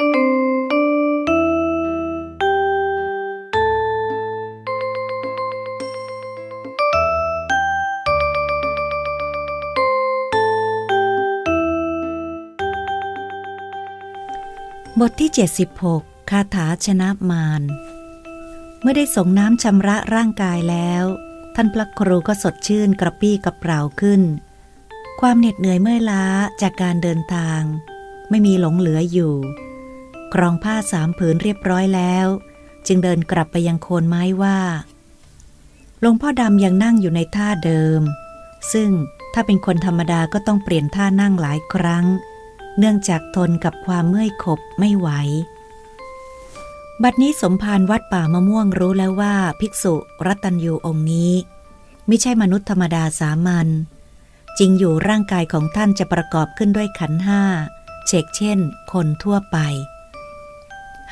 บทที่ 76 คาถาชนะมาร เมื่อได้ส่งน้ำชำระร่างกายแล้ว ท่านพระครูก็สดชื่นกระปี้กระเปร่าขึ้น ความเหน็ดเหนื่อยเมื่อยล้าจากการเดินทาง ไม่มีหลงเหลืออยู่ กรองผ้าสามผืนเรียบร้อยแล้ว จึงเดินกลับไปยังโคนไม้ว่าหลวงพ่อดำยังนั่งอยู่ในท่าเดิม ซึ่งถ้าเป็นคนธรรมดาก็ต้องเปลี่ยนท่านั่งหลายครั้ง เนื่องจากทนกับความเมื่อยขบไม่ไหว บัดนี้สมภารวัดป่ามะม่วงรู้แล้วว่าภิกษุรัตัญยูองค์นี้ ไม่ใช่มนุษย์ธรรมดาสามัญจริงอยู่ร่างกายของท่านจะประกอบขึ้นด้วยขันห้าเชกเช่น คนทั่วไป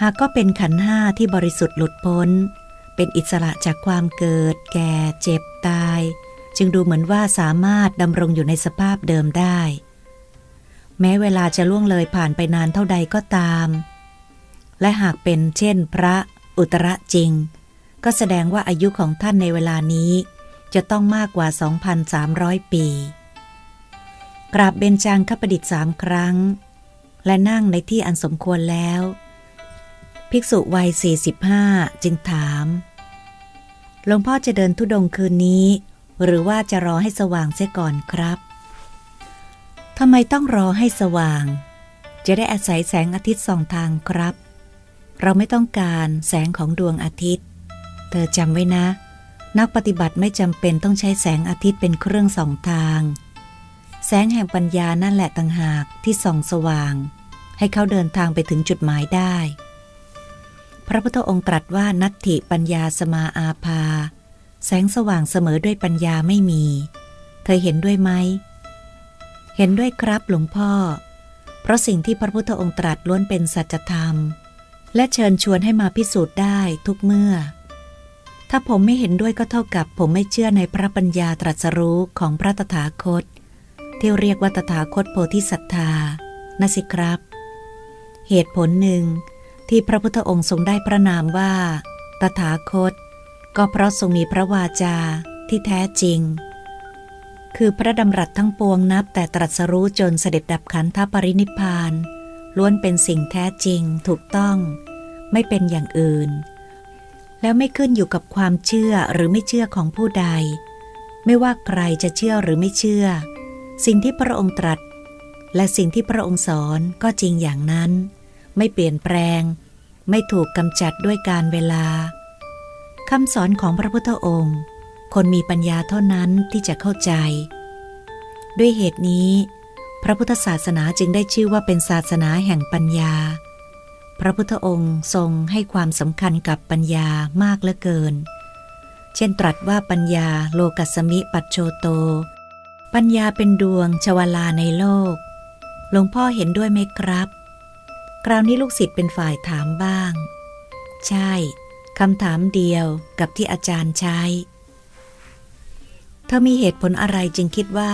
หากก็เป็นขันห้าที่บริสุทธิ์หลุดพ้น เป็นอิสระจากความเกิด แก่ เจ็บ ตาย จึงดูเหมือนว่าสามารถดำรงอยู่ในสภาพเดิมได้ แม้เวลาจะล่วงเลยผ่านไปนานเท่าใดก็ตาม และหากเป็นเช่น พระอุตระจริง ก็แสดงว่าอายุของท่านในเวลานี้ จะต้องมากกว่า 2,300 ปี กราบเบญจางคประดิษฐ์สามครั้ง และนั่งในที่อันสมควรแล้ว ภิกษุวัย 45 จึงถาม หลวงพ่อจะเดินทุดงค์คืนนี้ หรือว่าจะรอให้สว่างเสียก่อนครับทำไมต้องรอให้สว่าง จะได้อาศัยแสงอาทิตย์ส่องทางครับ เราไม่ต้องการแสงของดวงอาทิตย์ เธอจำไว้นะ นักปฏิบัติไม่จำเป็นต้องใช้แสงอาทิตย์เป็นเครื่องส่องทาง แสงแห่งปัญญานั่นแหละต่างหากที่ส่องสว่าง ให้เขาเดินทางไปถึงจุดหมายได้ พระพุทธองค์ตรัสว่านัตถิปัญญาสมาอาภา แสงสว่างเสมอด้วยปัญญาไม่มี เธอเห็นด้วยไหม เห็นด้วยครับหลวงพ่อ เพราะสิ่งที่พระพุทธองค์ตรัสล้วนเป็นสัจธรรม และเชิญชวนให้มาพิสูจน์ได้ทุกเมื่อ ถ้าผมไม่เห็นด้วยก็เท่ากับผมไม่เชื่อในพระปัญญาตรัสรู้ของพระตถาคต ที่เรียกว่าตถาคตโพธิสัตธานะสิครับ เหตุผลหนึ่ง ที่พระพุทธองค์ทรงได้พระนามว่า ตถาคต ก็เพราะทรงมีพระวาจาที่แท้จริง คือพระดำรัสทั้งปวงนับแต่ตรัสรู้จนเสด็จดับขันธปรินิพพาน ล้วนเป็นสิ่งแท้จริงถูกต้อง ไม่เป็นอย่างอื่น แล้วไม่ขึ้นอยู่กับความเชื่อหรือไม่เชื่อของผู้ใด ไม่ว่าใครจะเชื่อหรือไม่เชื่อ สิ่งที่พระองค์ตรัส และสิ่งที่พระองค์สอนก็จริงอย่างนั้น ไม่เปลี่ยนแปลง ไม่ถูกกำจัดด้วยการเวลาคำสอนของพระพุทธองค์ คนมีปัญญาเท่านั้นที่จะเข้าใจ ด้วยเหตุนี้ พระพุทธศาสนาจึงได้ชื่อว่าเป็นศาสนาแห่งปัญญา พระพุทธองค์ทรงให้ความสำคัญกับปัญญามากเหลือเกิน เช่นตรัสว่าปัญญาโลกัสมิปัจโชโต ปัญญาเป็นดวงชวลาในโลก หลวงพ่อเห็นด้วยไหมครับ คราวนี้ลูกศิษย์เป็นฝ่ายถามบ้าง ใช่คำถามเดียวกับที่อาจารย์ใช้ เธอมีเหตุผลอะไรจึงคิดว่า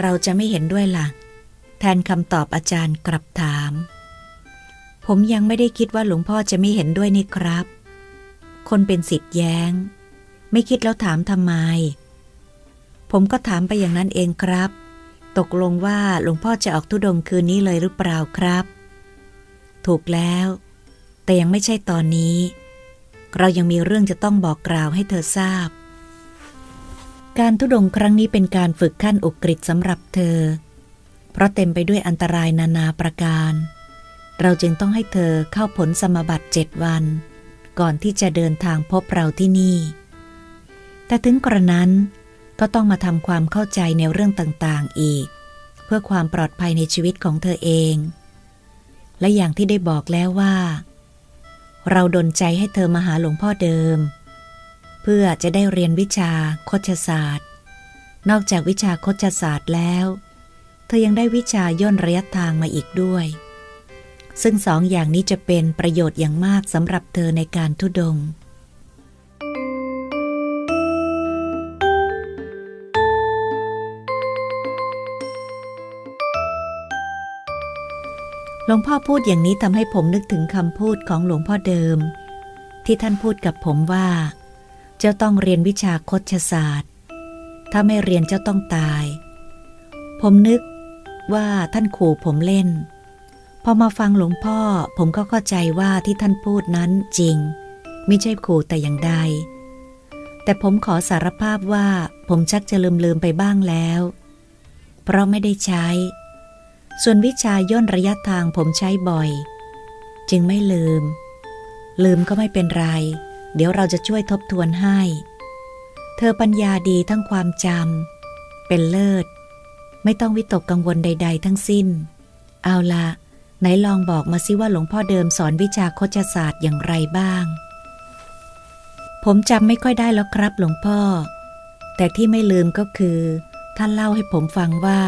เราจะไม่เห็นด้วยละ่ะ แทนคำตอบอาจารย์กลับถาม ผมยังไม่ได้คิดว่าหลวงพ่อจะไม่เห็นด้วยนี่ครับ คนเป็นสิทธิ์แย้ง ไม่คิดแล้วถามทำไม ผมก็ถามไปอย่างนั้นเองครับ ตกลงว่าหลวงพ่อจะออกทุดงค์คืนนี้เลยหรือเปล่าครับ ถูกแล้ว แต่ยังไม่ใช่ตอนนี้ เรายังมีเรื่องจะต้องบอกกล่าวให้เธอทราบ การทุดงครั้งนี้เป็นการฝึกขั้นอุกฤษสำหรับเธอ เพราะเต็มไปด้วยอันตรายนานาประการ เราจึงต้องให้เธอเข้าผลสมบัติเจ็ดวัน ก่อนที่จะเดินทางพบเราที่นี่ แต่ถึงกระนั้นก็ต้องมาทำความเข้าใจในเรื่องต่างๆอีก เพื่อความปลอดภัยในชีวิตของเธอเอง และอย่างที่ได้บอกแล้วว่า เราดนใจให้เธอมาหาหลวงพ่อเดิม เพื่อจะได้เรียนวิชาโคชศาสตร์ นอกจากวิชาโคชศาสตร์แล้ว เธอยังได้วิชาย่นระยะทางมาอีกด้วย ซึ่งสองอย่างนี้จะเป็นประโยชน์อย่างมากสำหรับเธอในการทุดง หลวงพ่อพูดอย่างนี้ทำให้ผมนึกถึงคำพูดของหลวงพ่อเดิม ที่ท่านพูดกับผมว่า เจ้าต้องเรียนวิชาคชศาสตร์ ถ้าไม่เรียนเจ้าต้องตาย ผมนึกว่าท่านขู่ผมเล่น พอมาฟังหลวงพ่อผมก็เข้าใจว่าที่ท่านพูดนั้นจริง ไม่ใช่ขู่แต่อย่างใด แต่ผมขอสารภาพว่าผมชักจะลืมลืมไปบ้างแล้ว เพราะไม่ได้ใช้ ส่วนวิชาย่นระยะทางผมใช้บ่อย จึงไม่ลืม ลืมก็ไม่เป็นไร เดี๋ยวเราจะช่วยทบทวนให้ เธอปัญญาดีทั้งความจำเป็นเลิศ ไม่ต้องวิตกกังวลใด ๆ ทั้งสิ้น เอาละไหนลองบอกมาสิว่าหลวงพ่อเดิมสอนวิชาโคชศาสตร์อย่างไรบ้าง ผมจำไม่ค่อยได้แล้วครับหลวงพ่อ แต่ที่ไม่ลืมก็คือ ท่านเล่าให้ผมฟังว่า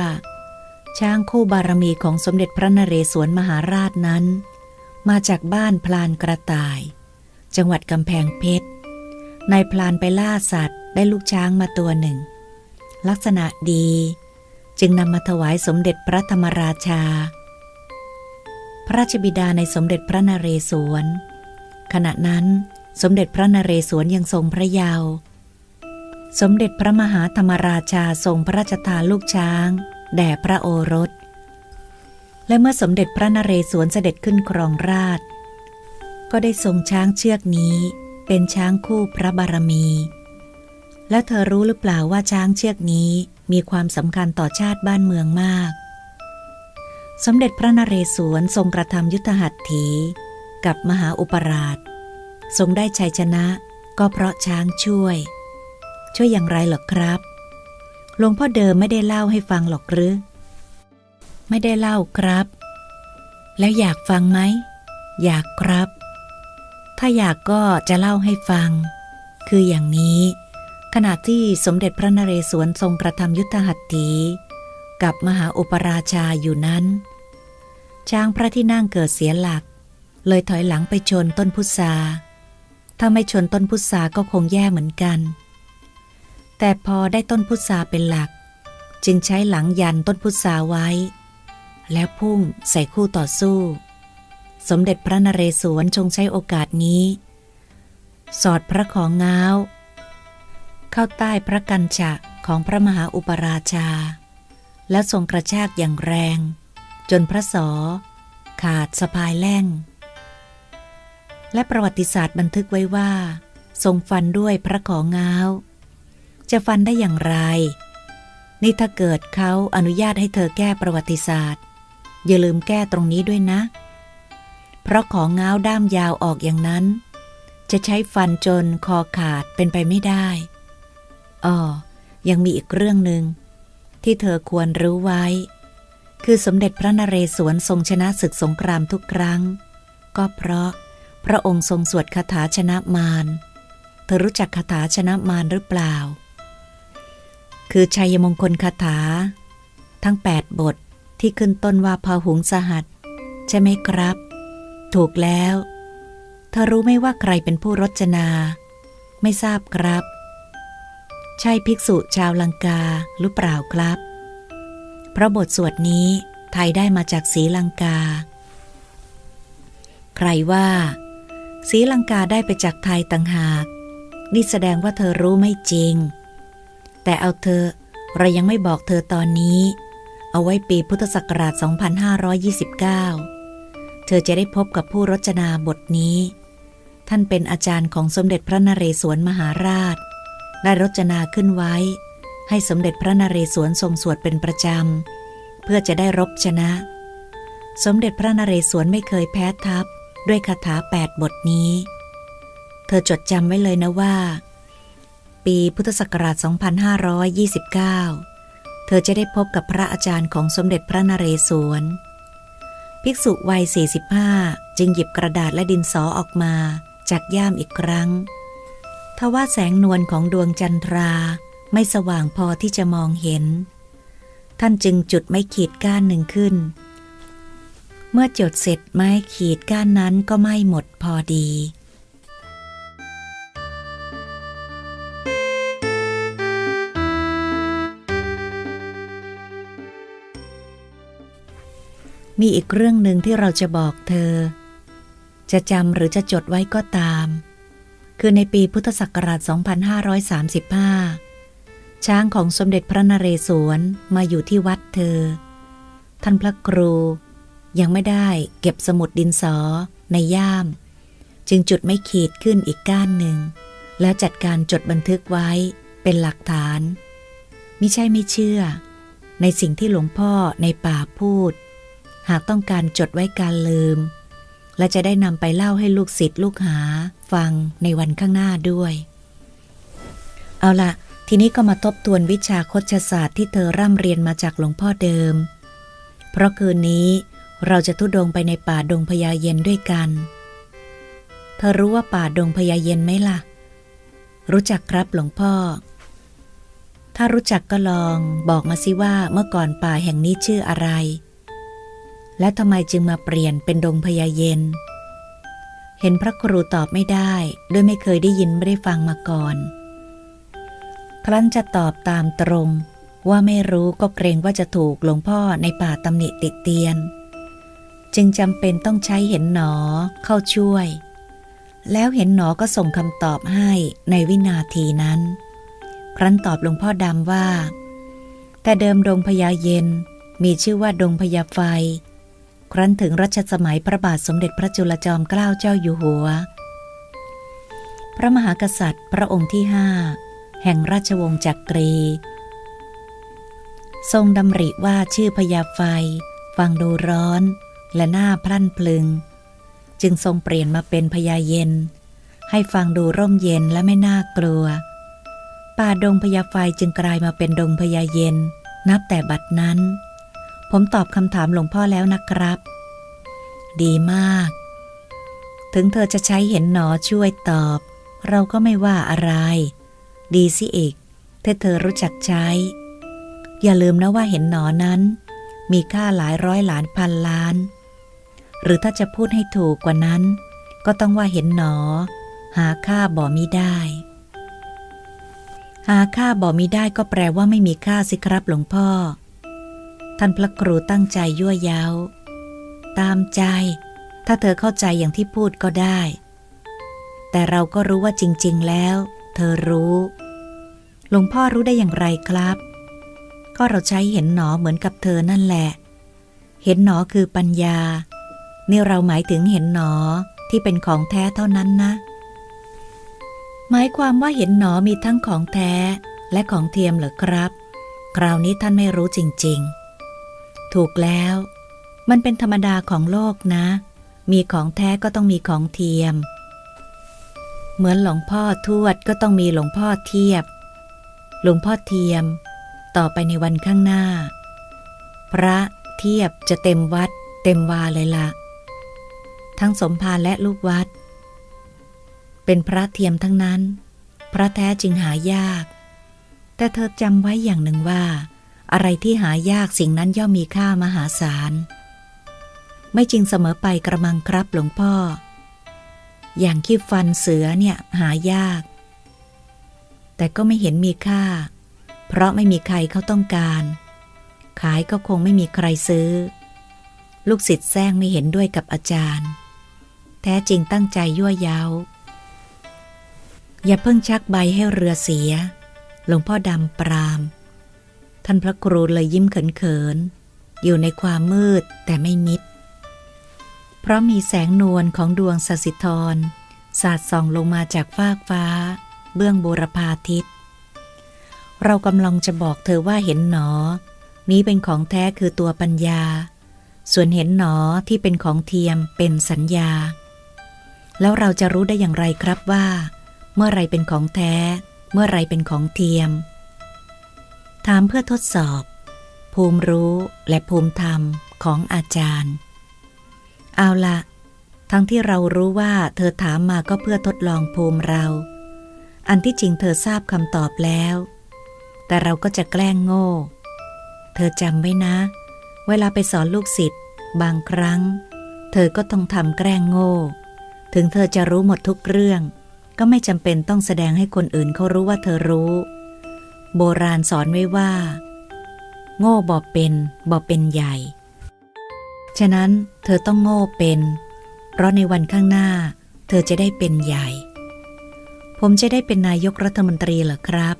ช้างคู่บารมีของสมเด็จพระนเรศวรมหาราชนั้น มาจากบ้านพลานกระต่าย จังหวัดกำแพงเพชรนายพลานไปล่าสัตว์ได้ลูกช้างมาตัวหนึ่ง ลักษณะดี จึงนำมาถวายสมเด็จพระธรรมราชา พระราชบิดาในสมเด็จพระนเรศวร ขณะนั้นสมเด็จพระนเรศวรยังทรงพระเยาว์สมเด็จพระมหาธรรมราชาทรงพระราชทานลูกช้าง แด่พระโอรส และเมื่อสมเด็จพระนเรศวรเสด็จขึ้นครองราช ก็ได้ทรงช้างเชือกนี้เป็นช้างคู่พระบารมี และเธอรู้หรือเปล่าว่าช้างเชือกนี้มีความสำคัญต่อชาติบ้านเมืองมาก สมเด็จพระนเรศวรทรงกระทำยุทธหัตถี กับมหาอุปราช ทรงได้ชัยชนะก็เพราะช้างช่วย ช่วยอย่างไรหรอครับ หลวงพ่อเดิมไม่ได้เล่าให้ฟังหรอกหรือ ไม่ได้เล่าครับ แล้วอยากฟังไหม อยากครับ ถ้าอยากก็จะเล่าให้ฟัง คืออย่างนี้ ขณะที่สมเด็จพระนเรศวรทรงกระทำยุทธหัตถี กับมหาอุปราชาอยู่นั้น ช้างพระที่นั่งเกิดเสียหลัก เลยถอยหลังไปชนต้นพุทราถ้าไม่ชนต้นพุทราก็คงแย่เหมือนกัน แต่พอได้ต้นพุทราเป็นหลัก จึงใช้หลังยันต้นพุทราไว้ แล้วพุ่งใส่คู่ต่อสู้ สมเด็จพระนเรศวรทรงใช้โอกาสนี้ สอดพระของง้าว เข้าใต้พระกัญชะของพระมหาอุปราชา แล้วทรงกระชากอย่างแรง จนพระสอ ขาดสะพายแล่ง และประวัติศาสตร์บันทึกไว้ว่า ทรงฟันด้วยพระของง้าว จะฟันได้อย่างไร นี่ถ้าเกิดเขาอนุญาตให้เธอแก้ประวัติศาสตร์ อย่าลืมแก้ตรงนี้ด้วยนะ เพราะของง้าวด้ามยาวออกอย่างนั้น จะใช้ฟันจนคอขาดเป็นไปไม่ได้อ๋อยังมีอีกเรื่องหนึ่งที่เธอควรรู้ไว้ คือสมเด็จพระนเรศวรทรงชนะศึกสงครามทุกครั้ง ก็เพราะพระองค์ทรงสวดคาถาชนะมาร เธอรู้จักคาถาชนะมารหรือเปล่า คือชัยมงคลคาถา ทั้ง 8 บทที่ขึ้นต้นว่าพาหุงสหัส ใช่ไหมครับ ถูกแล้วเธอรู้ไหมว่าใครเป็นผู้รจนา ไม่ทราบครับ ใช่ภิกษุชาวลังกาหรือเปล่าครับ เพราะบทสวดนี้ไทยได้มาจากสีลังกา ใครว่าสีลังกาได้ไปจากไทยต่างหาก นี่แสดงว่าเธอรู้ไม่จริง แต่เอาเธอเรายังไม่บอกเธอตอนนี้ เอาไว้ปีพุทธศักราช 2529 เธอจะได้พบกับผู้รจนาบทนี้ ท่านเป็นอาจารย์ของสมเด็จพระนเรศวรมหาราช ได้รจนาขึ้นไว้ ให้สมเด็จพระนเรศวรทรงสวดเป็นประจำ เพื่อจะได้รบชนะ สมเด็จพระนเรศวรไม่เคยแพ้ทัพด้วยคาถาแปดบทนี้ เธอจดจำไว้เลยนะว่า ปี พุทธศักราช 2529 เธอจะได้พบกับพระอาจารย์ของสมเด็จพระนเรศวร ภิกษุวัย 45 จึงหยิบกระดาษและดินสอออกมาจากย่ามอีกครั้ง ทว่าแสงนวลของดวงจันทราไม่สว่างพอที่จะมองเห็น ท่านจึงจุดไม้ขีดก้านหนึ่งขึ้น เมื่อจดเสร็จไม้ขีดก้านนั้นก็ไม่หมดพอดี มีอีกเรื่องหนึ่งที่เราจะบอกเธอ จะจำหรือจะจดไว้ก็ตาม คือในปีพุทธศักราช 2535 ช้างของสมเด็จพระนเรศวรมาอยู่ที่วัดเธอ ท่านพระครูยังไม่ได้เก็บสมุดดินสอในย่าม จึงจุดไม่ขีดขึ้นอีกก้านหนึ่ง แล้วจัดการจดบันทึกไว้เป็นหลักฐาน มิใช่ไม่เชื่อ ในสิ่งที่หลวงพ่อในป่าพูด หากต้องการจดไว้การลืม และจะได้นำไปเล่าให้ลูกศิษย์ลูกหาฟังในวันข้างหน้าด้วย เอาละทีนี้ก็มาทบทวนวิชาคชศาสตร์ที่เธอร่ำเรียนมาจากหลวงพ่อเดิม เพราะคืนนี้เราจะทุดงไปในป่าดงพญาเย็นด้วยกัน เธอรู้ว่าป่าดงพญาเย็นไหมล่ะ รู้จักครับหลวงพ่อ ถ้ารู้จักก็ลองบอกมาสิว่าเมื่อก่อนป่าแห่งนี้ชื่ออะไร และทำไมจึงมาเปลี่ยนเป็นดงพญาเย็น เห็นพระครูตอบไม่ได้ด้วยไม่เคยได้ยินไม่ได้ฟังมาก่อน ครั้นจะตอบตามตรง ว่าไม่รู้ก็เกรงว่าจะถูกหลวงพ่อในป่าตำหนิติเตียน จึงจำเป็นต้องใช้เห็นหนอเข้าช่วย แล้วเห็นหนอก็ส่งคำตอบให้ในวินาทีนั้น ครั้นตอบหลวงพ่อดำว่า แต่เดิมดงพญาเย็นมีชื่อว่าดงพญาไฟ ครั้นถึงรัชสมัยพระบาทสมเด็จพระจุลจอมเกล้าเจ้าอยู่หัว พระมหากษัตริย์พระองค์ที่ห้าแห่งราชวงศ์จักกรี ทรงดำริว่าชื่อพญาไฟ ฟังดูร้อน และหน้าพลั่นพลึง จึงทรงเปลี่ยนมาเป็นพญาเย็น ให้ฟังดูร่มเย็นและไม่น่ากลัว ป่าดงพญาไฟจึงกลายมาเป็นดงพญาเย็น นับแต่บัดนั้น ผมตอบคำถามหลวงพ่อแล้วนะครับ ดีมาก ถึงเธอจะใช้เห็นหนอช่วยตอบ เราก็ไม่ว่าอะไร ดีสิเอกถ้าเธอรู้จักใช้ อย่าลืมนะว่าเห็นหนอนั้น มีค่าหลายร้อยหลานพันล้าน หรือถ้าจะพูดให้ถูกกว่านั้น ก็ต้องว่าเห็นหนอ หาค่าบ่มิได้ หาค่าบ่มิได้ก็แปลว่าไม่มีค่าสิครับหลวงพ่อ ท่านพระครูตั้งใจยั่วย้าตามใจ ถ้าเธอเข้าใจอย่างที่พูดก็ได้ แต่เราก็รู้ว่าจริง ๆ แล้ว เธอรู้หลวงพ่อรู้ได้อย่างไรครับ ก็เราใช้เห็นหนอเหมือนกับเธอนั่นแหละ เห็นหนอคือปัญญา นี่เราหมายถึงเห็นหนอที่เป็นของแท้เท่านั้นนะ หมายความว่าเห็นหนอมีทั้งของแท้และของเทียมเหรอครับ คราวนี้ท่านไม่รู้จริง ๆ ถูกแล้ว มันเป็นธรรมดาของโลกนะ มีของแท้ก็ต้องมีของเทียม เหมือนหลวงพ่อทวดก็ต้องมีหลวงพ่อเทียบ หลวงพ่อเทียม ต่อไปในวันข้างหน้า พระเทียบจะเต็มวัด เต็มวาเลยละ ทั้งสมภารและลูกวัด เป็นพระเทียมทั้งนั้น พระแท้จึงหายาก แต่เธอจำไว้อย่างหนึ่งว่า อะไรที่หายากสิ่งนั้นย่อมมีค่ามหาศาล ไม่จริงเสมอไปกระมังครับหลวงพ่อ อย่างขี้ฟันเสือเนี่ยหายาก แต่ก็ไม่เห็นมีค่า เพราะไม่มีใครเขาต้องการ ขายก็คงไม่มีใครซื้อ ลูกศิษย์แซงไม่เห็นด้วยกับอาจารย์ แท้จริงตั้งใจยั่วเย้า อย่าเพิ่งชักใบให้เรือเสีย หลวงพ่อดำปราม ท่านพระครูเลยยิ้มเขินๆ อยู่ในความมืดแต่ไม่มิด เพราะมีแสงนวลของดวงสสิธรสาดส่องลงมาจากฟากฟ้า เบื้องบูรพาทิตย์เรากำลังจะบอกเธอว่าเห็นหนอ นี้เป็นของแท้คือตัวปัญญา ส่วนเห็นหนอที่เป็นของเทียมเป็นสัญญา แล้วเราจะรู้ได้อย่างไรครับว่า เมื่อไรเป็นของแท้ เมื่อไรเป็นของเทียม ถามเพื่อทดสอบ ภูมิรู้และภูมิธรรมของอาจารย์ เอาละทั้งที่เรารู้ว่าเธอถามมาก็เพื่อทดลองภูมิเรา อันที่จริงเธอทราบคำตอบแล้ว แต่เราก็จะแกล้งโง่ เธอจำไว้นะ เวลาไปสอนลูกศิษย์บางครั้ง เธอก็ต้องทำแกล้งโง่ ถึงเธอจะรู้หมดทุกเรื่อง ก็ไม่จำเป็นต้องแสดงให้คนอื่นเขารู้ว่าเธอรู้ โบราณสอนไว้ว่า โง่บอเป็นบอเป็นใหญ่ ฉะนั้นเธอต้องโง่เป็น เพราะในวันข้างหน้า เธอจะได้เป็นใหญ่ ผมจะได้เป็นนายกรัฐมนตรีเหรอครับ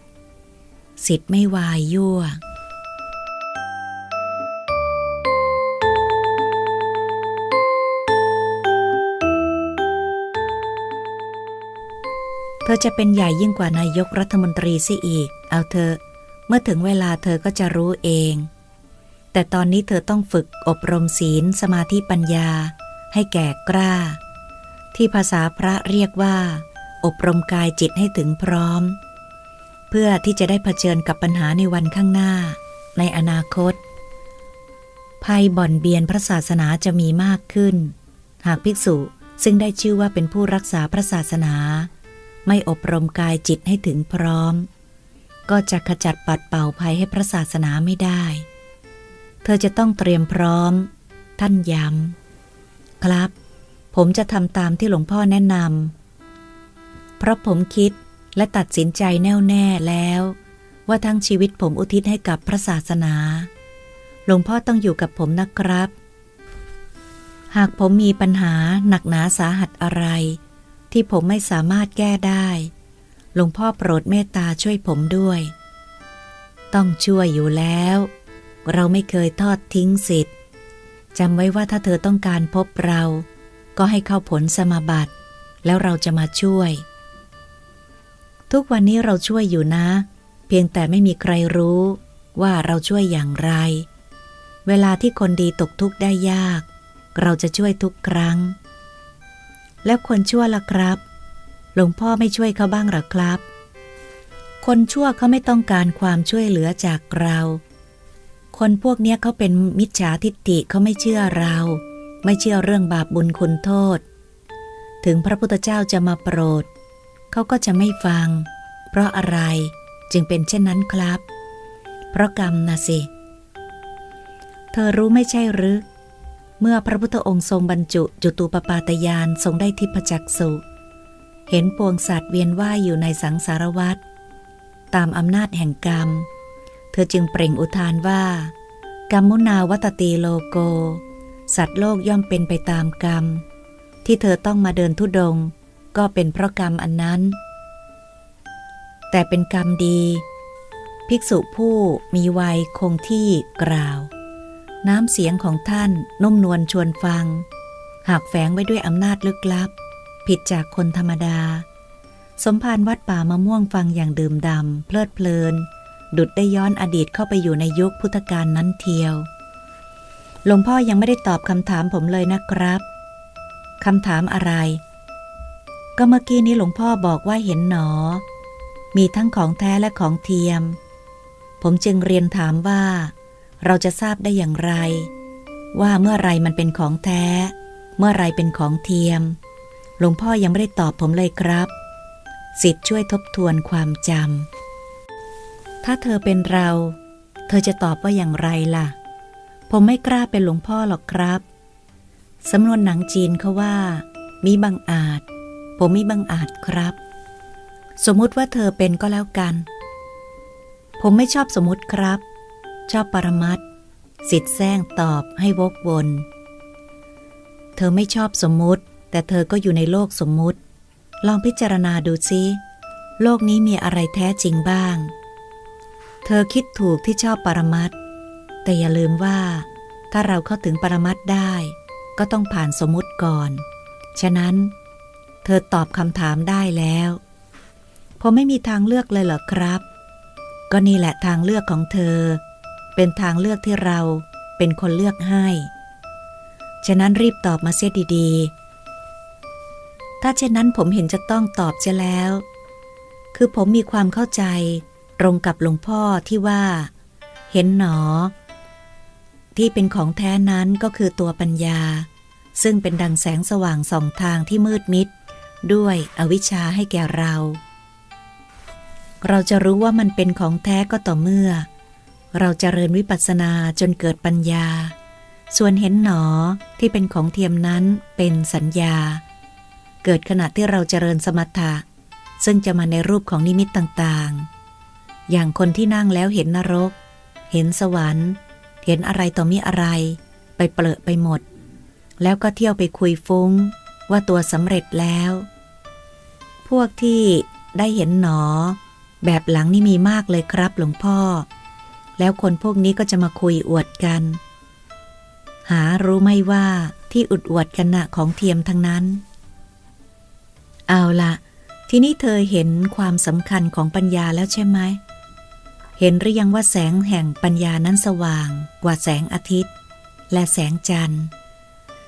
สิทธิ์ไม่วายยั่วเธอจะเป็นใหญ่ยิ่งกว่านายกรัฐมนตรีซิอีก เอาเธอ เมื่อถึงเวลาเธอก็จะรู้เอง แต่ตอนนี้เธอต้องฝึกอบรมศีลสมาธิปัญญา ให้แก่กล้า ที่ภาษาพระเรียกว่า อบรมกายจิตให้ถึงพร้อม เพื่อที่จะได้เผชิญกับปัญหาในวันข้างหน้า ในอนาคต ภัยบ่อนเบียนพระศาสนาจะมีมากขึ้น หากภิกษุซึ่งได้ชื่อว่าเป็นผู้รักษาพระศาสนา ไม่อบรมกายจิตให้ถึงพร้อม ก็จะขจัดปัดเป่าภัยให้พระศาสนาไม่ได้ เธอจะต้องเตรียมพร้อม ท่านย้ำ ครับ ผมจะทำตามที่หลวงพ่อแนะนำ เพราะผมคิดและตัดสินใจแน่วแน่แล้ว ว่าทั้งชีวิตผมอุทิศให้กับพระศาสนา หลวงพ่อต้องอยู่กับผมนะครับ หากผมมีปัญหาหนักหนาสาหัสอะไร ที่ผมไม่สามารถแก้ได้ ลวงพ่อโปรดเมตตาช่วยผมด้วย ต้องช่วยอยู่แล้ว เราไม่เคยทอดทิ้งสิทธิ์จำไว้ว่าถ้าเธอต้องการพบเรา ก็ให้เข้าผลสมาบัติ แล้วเราจะมาช่วย ทุกวันนี้เราช่วยอยู่นะ เพียงแต่ไม่มีใครรู้ว่าเราช่วยอย่างไร เวลาที่คนดีตกทุกข์ได้ยาก เราจะช่วยทุกครั้ง แล้วคนชั่วล่ะครับ หลวงพ่อไม่ช่วยเขาบ้างหรอครับ คนชั่วเขาไม่ต้องการความช่วยเหลือจากเรา คนพวกเนี้ยเขาเป็นมิจฉาทิฏฐิเขาไม่เชื่อเรา ไม่เชื่อเรื่องบาปบุญคุณโทษ ถึงพระพุทธเจ้าจะมาโปรด เขาก็จะไม่ฟัง เพราะอะไรจึงเป็นเช่นนั้นครับ เพราะกรรมนะสิ เธอรู้ไม่ใช่หรือ เมื่อพระพุทธองค์ทรงบรรจุจุตูปปาตยานทรงได้ทิพจักสุ เห็นปวงสัตว์เวียนว่ายอยู่ในสังสารวัฏตามอำนาจแห่งกรรม เธอจึงเปล่งอุทานว่า กรรมุนาวัตตีโลโก สัตว์โลกย่อมเป็นไปตามกรรม ที่เธอต้องมาเดินทุดง ก็เป็นเพราะกรรมอันนั้น แต่เป็นกรรมดี ภิกษุผู้มีวัยคงที่กล่าว น้ำเสียงของท่านนุ่มนวลชวนฟัง หากแฝงไว้ด้วยอำนาจลึกลับ ผิดจากคนธรรมดา สมภารวัดป่ามะม่วงฟังอย่างดื่มดำเพลิดเพลิน ดุดได้ย้อนอดีตเข้าไปอยู่ในยุคพุทธกาลนั้นเทียว หลวงพ่อยังไม่ได้ตอบคำถามผมเลยนะครับคำถามอะไร ก็เมื่อกี้นี้หลวงพ่อบอกว่าเห็นหนอ มีทั้งของแท้และของเทียม ผมจึงเรียนถามว่า เราจะทราบได้อย่างไร ว่าเมื่อไรมันเป็นของแท้ เมื่อไรเป็นของเทียม หลวงพ่อยังไม่ได้ตอบผมเลยครับ สิทธิ์ช่วยทบทวนความจำ ถ้าเธอเป็นเรา เธอจะตอบว่าอย่างไรล่ะ ผมไม่กล้าเป็นหลวงพ่อหรอกครับ สำนวนหนังจีนเขาว่า มีบังอาจ ผมมีบังอาจครับ สมมุติว่าเธอเป็นก็แล้วกัน ผมไม่ชอบสมมุติครับ ชอบปรมัตสิทธิ์แซงตอบให้วกวน เธอไม่ชอบสมมุติ แต่เธอก็อยู่ในโลกสมมุติ ลองพิจารณาดูซิ โลกนี้มีอะไรแท้จริงบ้าง เธอคิดถูกที่ชอบปรมัตแต่อย่าลืมว่า ถ้าเราเข้าถึงปรมัตได้ ก็ต้องผ่านสมมุติก่อน ฉะนั้น เธอตอบคำถามได้แล้วผมไม่มีทางเลือกเลยเหรอครับ ก็นี่แหละทางเลือกของเธอ เป็นทางเลือกที่เราเป็นคนเลือกให้ ฉะนั้นรีบตอบมาเสียดีๆ ถ้าเช่นนั้นผมเห็นจะต้องตอบจะแล้ว คือผมมีความเข้าใจตรงกับหลวงพ่อที่ว่า เห็นหนอ ที่เป็นของแท้นั้นก็คือตัวปัญญา ซึ่งเป็นดังแสงสว่างส่องทางที่มืดมิด ด้วยอวิชชาให้แก่เรา เราจะรู้ว่ามันเป็นของแท้ก็ต่อเมื่อ เราจเจริญวิปัสสนาจนเกิดปัญญา ส่วนเห็นหนอที่เป็นของเทียมนั้นเป็นสัญญา เกิดขณะที่เราเจริญสมถะ ซึ่งจะมาในรูปของนิมิตต่างๆ อย่างคนที่นั่งแล้วเห็นนรก เห็นสวรรค์ เห็นอะไรต่อมีอะไร ไปเปลอะไปหมด แล้วก็เที่ยวไปคุยฟุ้ง ว่าตัวสำเร็จแล้ว พวกที่ได้เห็นหนอ แบบหลังนี่มีมากเลยครับหลวงพ่อ แล้วคนพวกนี้ก็จะมาคุยอวดกัน หารู้ไม่ว่าที่อุดอวดกันนะของเทียมทั้งนั้น เอาละทีนี้เธอเห็นความสำคัญของปัญญาแล้วใช่ไหม เห็นหรือยังว่าแสงแห่งปัญญานั้นสว่างกว่าแสงอาทิตย์ และแสงจันทร์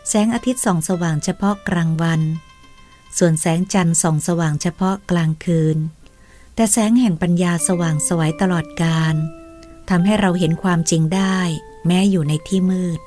แสงอาทิตย์ส่องสว่างเฉพาะกลางวัน ส่วนแสงจันทร์ส่องสว่างเฉพาะกลางคืน แต่แสงแห่งปัญญาสว่างสวัยตลอดกาลทำให้เราเห็นความจริงได้ แม้อยู่ในที่มืด